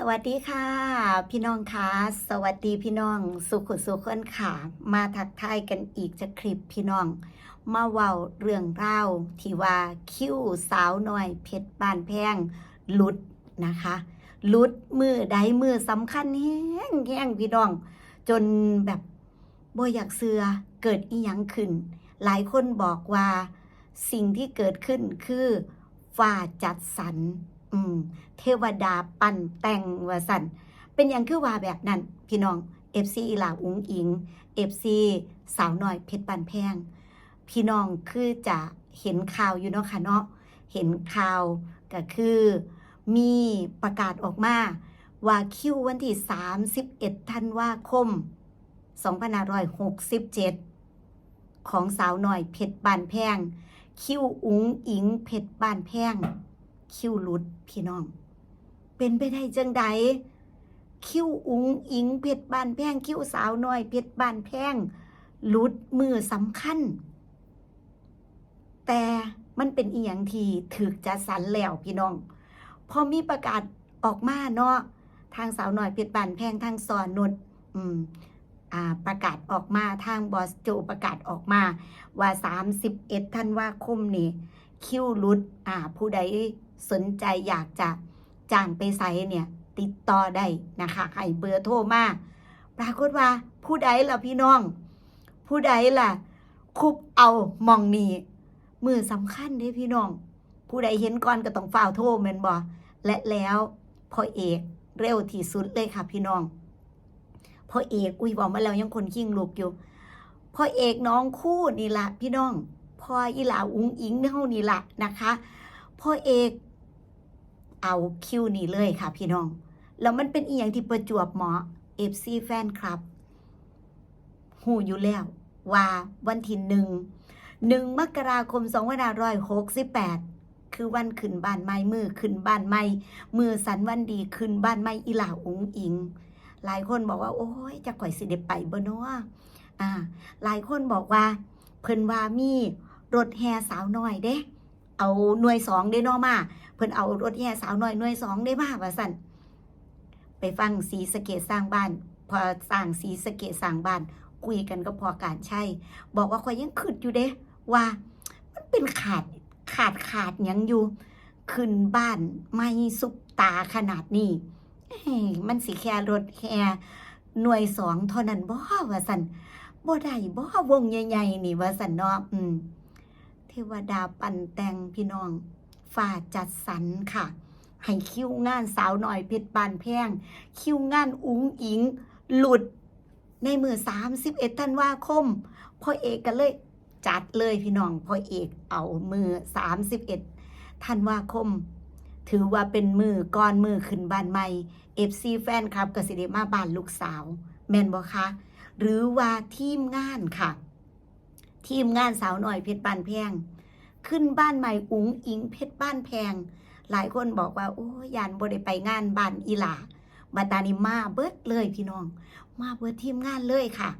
สวัสดีค่ะ พี่น้องคะสวัสดีพี่น้อง สุขุสุขคนค่ะ มาทักทายกันอีกจะคลิปพี่น้อง มาเว้าเรื่องเล่าวที่ว่าคิ้วสาวน้อย เพชรบานแพงลุดนะคะลุดมือใดมือสำคัญแห้งแห้งพี่น้อง จนแบบบ่อยากเสือเกิดอีหยังขึ้น หลายคนบอกว่า สิ่งที่เกิดขึ้นคือฝ่าจัดสรร อืม เทวดาปั่นแต่งว่าสันเป็นอย่างคือว่าแบบนั้น พี่น้อง FC อีลาอุ้งอิง FC สาวน้อยเพชรปันแพง พี่น้องคือจะเห็นข่าวอยู่เนาะค่ะเนาะเห็นข่าวก็คือมีประกาศออกมาว่าคิววันที่ 31ธันวาคม 2567 ของสาวน้อยเพชรบานแพง คิวอุ๋งอิงเพชรบานแพง คิวลุดพี่น้อง เป็นไปได้จังใดคิวอุ๋งอิงเพชรบานแพงคิวสาวน้อยเพชรบานแพงลุดมือสำคัญ แต่มันเป็นอีหยังที่ถึกจะสันแล้วพี่น้อง พอมีประกาศออกมาเนาะทางสาวน้อยเพชรบานแพงทางสอนนุดอืมอ่าประกาศออกมาทางบอสโจประกาศออกมาว่า 31ธันวาคมนี่ คิวรุด อ่า ผู้ใด สนใจอยากจะจ้างไปใส่เนี่ย ติดต่อได้นะคะให้เบอร์โทรมาปรากฏว่าผู้ใดล่ะพี่น้อง ผู้ใดล่ะ คุบเอามองนี่มือสำคัญเด้พี่น้อง ผู้ใดเห็นก่อนก็ต้องฝ้าวโทรแมนบ่และแล้วพ่อเอกเร็วที่สุดเลยค่ะพี่น้องพ่อเอกอุ้ยบอกมาแล้วยังคนขิ้งลูกอยู่พ่อเอกน้องคู่นี่ละพี่น้องพ่ออีหลาอุ้งอิงเท่านี่ละนะคะพ่อเอก เอาคิวนี่เลยค่ะพี่น้อง แล้วมันเป็นอีหยังที่ประจวบเหมาะเอฟซีแฟนคลับหูอยู่แล้ว ว่าวันที่หนึ่งหนึ่งมกราคมสองพันห้าร้อยหกสิบแปดคือวันขึ้นบ้านใหม่มือขึ้นบ้านใหม่มือสันวันดีขึ้นบ้านใหม่อีหล่าอุ้งอิง หลายคนบอกว่า โอ้ยจะข่อยสิได้ไปบ่เนาะอ่า หลายคนบอกว่า เพิ่นว่ามีรถแห่สาวน้อยเด้ เอาหน่วยสองเด้นาะมา เพิ่นเอารถแห่สาวหน้อยหน่วยสองได้มาว่าสั่นไปฟังสีสะเกตสร้างบ้าน พอสร้างสีสะเกตสร้างบ้าน คุยกันก็พอการใช่ บอกว่าข่อยยังคิดอยู่เด้ว่า มันเป็นขาดขาดขาดยังอยู่ ขึ้นบ้านไม่สุปตาขนาดนี้มันสิแค่รถแห่หน่วยสองเท่านั้นบ่ว่าสันบ่ได้บ่วงใหญ่ๆนี่ว่าสันเนาะอืม วดาปั่นแต่งพี่น้องฝ่าจัดสรรค่ะให้คิวงานสาวหน่อยเพชรบานแพง คิวงานอุ๋งอิง หลุดในมือ31ธันวาคมพ่อเอกก็เลยจัดเลยพี่น้องพ่อเอกเอามือ31ธันวาคม ถือว่าเป็นมือก่อนมือขึ้นบ้านใหม่ FC แฟนครับกสิได้มาบ้านลูกสาว แมนบ่คะหรือว่าทีมงานค่ะ ทีมงานสาวหน่อยเพชรบ้านแพง ขึ้นบ้านใหม่อุ๋งอิงเพชรบ้านแพง หลายคนบอกว่าโอ้ยานบ่ได้ไปงานบ้านอีหลาบัตานี้มาเบิดเลยพี่น้อง มาเบิดทีมงานเลยค่ะ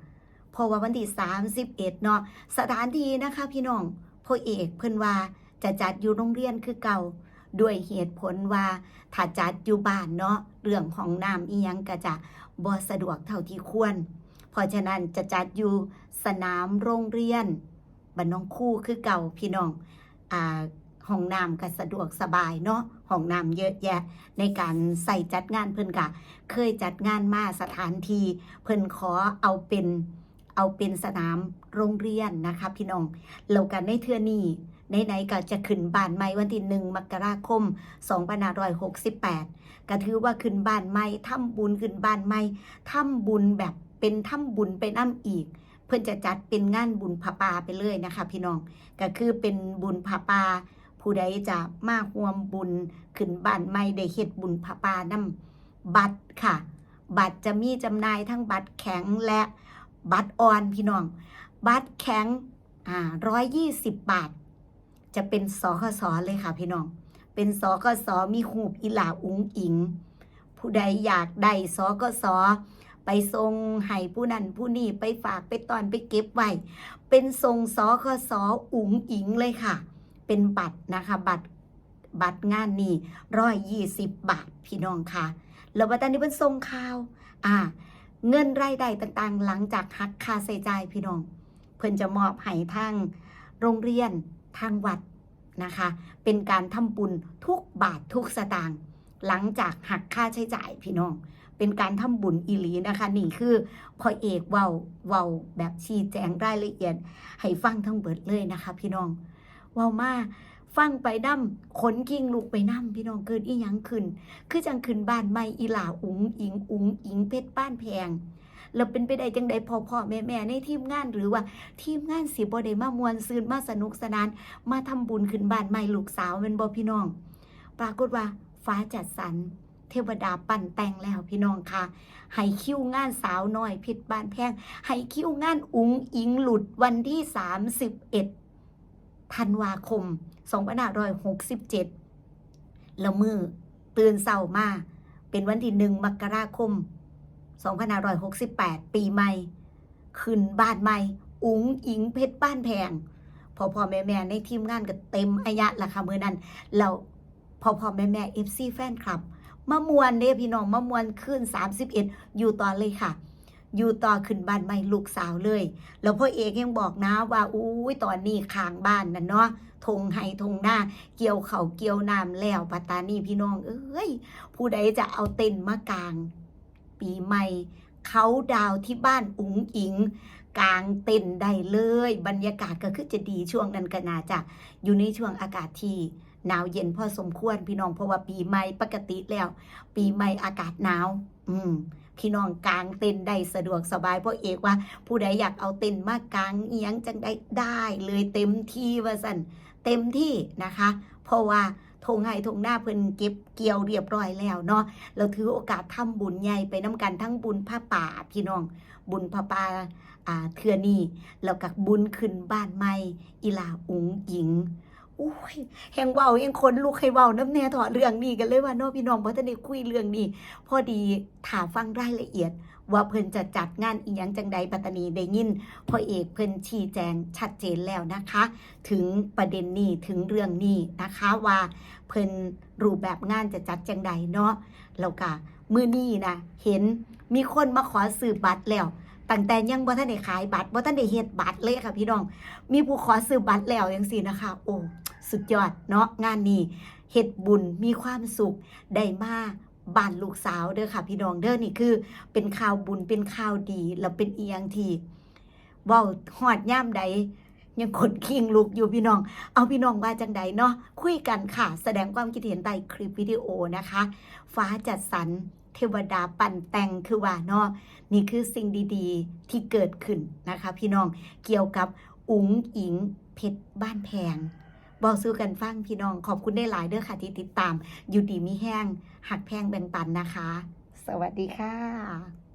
เพราะว่าวันที่31เนาะสถานที่นะคะ พี่น้องพ่อเอกเพิ่นว่าจะจัดอยู่โรงเรียนคือเก่าด้วยเหตุผลว่าถ้าจัดอยู่บ้านเนาะเรื่องของน้ำอียังก็จะบ่สะดวกเท่าที่ควร เพราะฉะนั้นจะจัดอยู่ สนามโรงเรียนบ้านน้องคู่คือเก่าพี่น้องอ่าห้องน้ำก็สะดวกสบายเนาะห้องน้ำเยอะแยะ ในการใส่จัดงานเพิ่นกะ เคยจัดงานมาสถานที่เพิ่นขอเอาเป็นเอาเป็นสนามโรงเรียนนะคะพี่น้องแล้วกันในเทือนี้ไหนๆก็จะขึ้นบ้านใหม่วันที่หนึ่งมกราคม2568 ก็ถือว่าขึ้นบ้านใหม่ทำบุญขึ้นบ้านใหม่ทำบุญแบบเป็นทำบุญไปน้ำอีก เพื่อนจะจัดเป็นงานบุญผาปาไปเลยนะคะ พี่น้องก็คือเป็นบุญผาปาผู้ใดจะมาร่วมบุญขึ้นบ้านใหม่ได้เฮ็ดบุญผาปานำบัตรค่ะ บัตรจะมีจำหน่ายทั้งบัตรแข็งและบัตรอ่อนพี่น้อง บัตรแข็งอ่าร้อยยี่สิบบาท จะเป็นสคสเลยค่ะพี่น้อง เป็นสกสมีหูปอีหลาอุงอิง ผู้ใดอยากได้สกส ไปทรงให้ผู้นั้นผู้นี้ไปฝากไปตอนไปเก็บไว้ เป็นทรงสคสออุ๋งอิงเลยค่ะ เป็นบัตรนะคะบัตรบัตรงานนี้ร้อยยี่สิบบาทพี่น้องค่ะ แล้วว่าตอนนี้เพิ่นส่งข่าว อ่า เงินรายได้ต่างๆ หลังจากหักค่าใช้จ่ายพี่น้อง เพิ่นจะมอบให้ทางโรงเรียนทางวัดนะคะ เป็นการทำบุญทุกบาททุกสตางค์หลังจากหักค่าใช้จ่ายพี่น้อง เป็นการทำบุญอีหลีนะคะ นี่คือพอเอกเว้าเว้าแบบชี้แจงรายละเอียด ให้ฟังทั้งเบิดเลยนะคะ พี่น้องเว้ามาฟังไปน้ำขนกิ้งลูกไปน้ำพี่น้องเกิดอีหยังขึ้น คือจังขึ้นบ้านใหม่อีหลาอุงอิงอุงอิงเพชรบ้านแพงแล้วเป็นไปได้จังใดพ่อพ่อแม่แม่ในทีมงานหรือว่าทีมงานสิบ่ได้มามวนซืนมาสนุกสนาน มาทำบุญขึ้นบ้านใหม่ลูกสาวเป็นบ่พี่น้อง ปรากฏว่าฟ้าจัดสรร เทวดาปั่นแต่งแล้วพี่น้องค่ะให้คิวงานสาวน้อยเพชรบ้านแพงให้คิวงานอุงอิงหลุดวันที่ 31ธันวาคม2567แล้วมือตื่นเศร้ามาเป็นวันที่หนึ่งมกราคม2568 ปีใหม่ ขึ้นบ้านใหม่ อุ๋งอิงเพชรบ้านแพงพอพ่อแม่แม่ในทีมงานก็เต็มอายะละค่ะมือนั้นเราพอพ่อแม่แม่เอฟซีแฟนคลับ มามวนเด้พี่น้องมามวนขึ้น 31 อยู่ต่อเลยค่ะ อยู่ต่อขึ้นบ้านใหม่ลูกสาวเลย แล้วพ่อเอกยังบอกนะว่าอุ้ยตอนนี้ข้างบ้านนั่นเนาะทงไห้ทงหน้า เกี่ยวเขาเกี่ยวน้ำแล้วปัตตานีพี่น้อง เอ้ย ผู้ใดจะเอาเต็นท์มากาง ปีใหม่เขาดาวที่บ้านอุ๋งอิงกลางเต็นท์ได้เลย บรรยากาศก็คือจะดีช่วงนั้นก็น่าจะอยู่ในช่วงอากาศที่ หนาวเย็นพอสมควรพี่น้องเพราะว่าปีใหม่ปกติแล้ว ปีใหม่อากาศหนาว อืมพี่น้องกลางเต็นท์ได้สะดวกสบายเพราะเอกว่า ผู้ใดอยากเอาเต็นท์มากางเอียงจังได้ได้เลยเต็มที่ว่าสันเต็มที่นะคะ เพราะว่าทงไห้ทงหน้าเพิ่นเก็บเกี่ยวเรียบร้อยแล้วเนาะเราถือโอกาสทำบุญใหญ่ไปน้ำกันทั้งบุญผ้าป่าพี่น้อง บุญผ้าป่าอ่าเทือนี่แล้วกับบุญขึ้นบ้านใหม่อีลาอุ๋งหญิง อุ้ยแหงเว้ายังคนลูกให้เว้าน้ำแน่ถอดเรื่องนี้กันเลยว่าเนาะพี่น้องเพราะท่านได้คุยเรื่องนี้พอดีถามฟังรายละเอียด ว่าเพิ่นจะจัดงานอีหยังจังใดปัตตานีได้ยินพ่อเอกเพิ่นชี้แจงชัดเจนแล้วนะคะ ถึงประเด็นนี้ถึงเรื่องนี้นะคะว่าเพิ่นรูปแบบงานจะจัดจังใดเนาะแล้วก็มือนี้นะเห็นมีคนมาขอซื้อบัตรแล้ว ตั้งแต่ยังบ่ทันได้ขายบัตรบ่ทันได้เฮ็ดบัตรเลยค่ะพี่น้อง มีผู้ขอซื้อบัตรแล้วจังซี่นะคะ โอ้สุดยอดเนาะงานนี้เฮ็ดบุญมีความสุขได้มาบ้านลูกสาวเด้อค่ะ พี่น้องเด้อนี่คือ เป็นข่าวบุญเป็นข่าวดีแล้วเป็นเอียงที่เว้าหอดย่ามใดยังขนคิงลูกอยู่พี่น้อง เอาพี่น้องว่าจังใดเนาะคุยกันค่ะ แสดงความคิดเห็นใต้คลิปวิดีโอนะคะ ฟ้าจัดสรร เทวดาปั่นแต่งคือว่าเนาะนี่คือสิ่งดีๆที่เกิดขึ้นนะคะ พี่น้องเกี่ยวกับอุ๋งอิงเพชรบ้านแพงบอกสู้กันฟังพี่น้องขอบคุณได้หลายเด้อค่ะที่ติดตาม อยู่ดีมีแห้งหักแพงแบ่งปันนะคะ สวัสดีค่ะ